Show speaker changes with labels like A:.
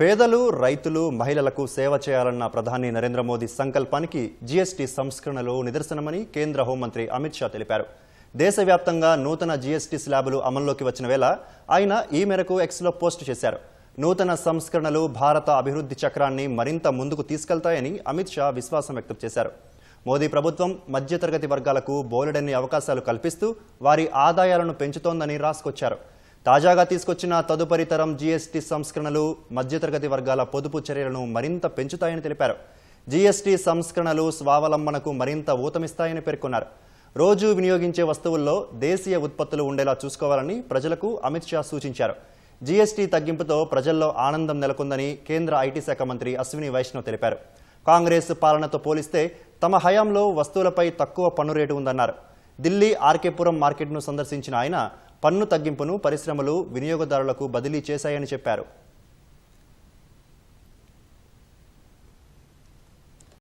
A: పేదలు రైతులు మహిళలకు సేవ చేయాలన్న ప్రధాని నరేంద్ర మోదీ సంకల్పానికి జీఎస్టీ సంస్కరణలు నిదర్శనమని కేంద్ర హోంమంత్రి అమిత్ షా తెలిపారు. దేశవ్యాప్తంగా నూతన జీఎస్టీ స్లాబులు అమల్లోకి వచ్చిన వేళ ఆయన ఈ మేరకు ఎక్స్లో పోస్ట్ చేశారు. నూతన సంస్కరణలు భారత అభివృద్ధి చక్రాన్ని మరింత ముందుకు తీసుకెళ్తాయని అమిత్ షా విశ్వాసం వ్యక్తం చేశారు. మోదీ ప్రభుత్వం మధ్యతరగతి వర్గాలకు బోలెడన్ని అవకాశాలు కల్పిస్తూ వారి ఆదాయాలను పెంచుతోందని రాసుకొచ్చారు. తాజాగా తీసుకొచ్చిన తదుపరి తరం జీఎస్టీ సంస్కరణలు మధ్యతరగతి వర్గాల పొదుపు చర్యలను మరింత పెంచుతాయని తెలిపారు. జీఎస్టీ సంస్కరణలు స్వావలంబనకు మరింత ఊతమిస్తాయని పేర్కొన్నారు. రోజు వినియోగించే వస్తువుల్లో దేశీయ ఉత్పత్తులు ఉండేలా చూసుకోవాలని ప్రజలకు అమిత్ షా సూచించారు. జీఎస్టీ తగ్గింపుతో ప్రజల్లో ఆనందం నెలకొందని కేంద్ర ఐటీ శాఖ మంత్రి అశ్విని వైష్ణవ్ తెలిపారు. కాంగ్రెస్ పాలనతో పోలిస్తే తమ హయాంలో వస్తువులపై తక్కువ పన్ను రేటు ఉందన్నారు. ఢిల్లీ ఆర్కేపురం మార్కెట్ను సందర్శించిన ఆయన పన్ను తగ్గింపును పరిశ్రమలు వినియోగదారులకు బదిలీ చేశాయని చెప్పారు.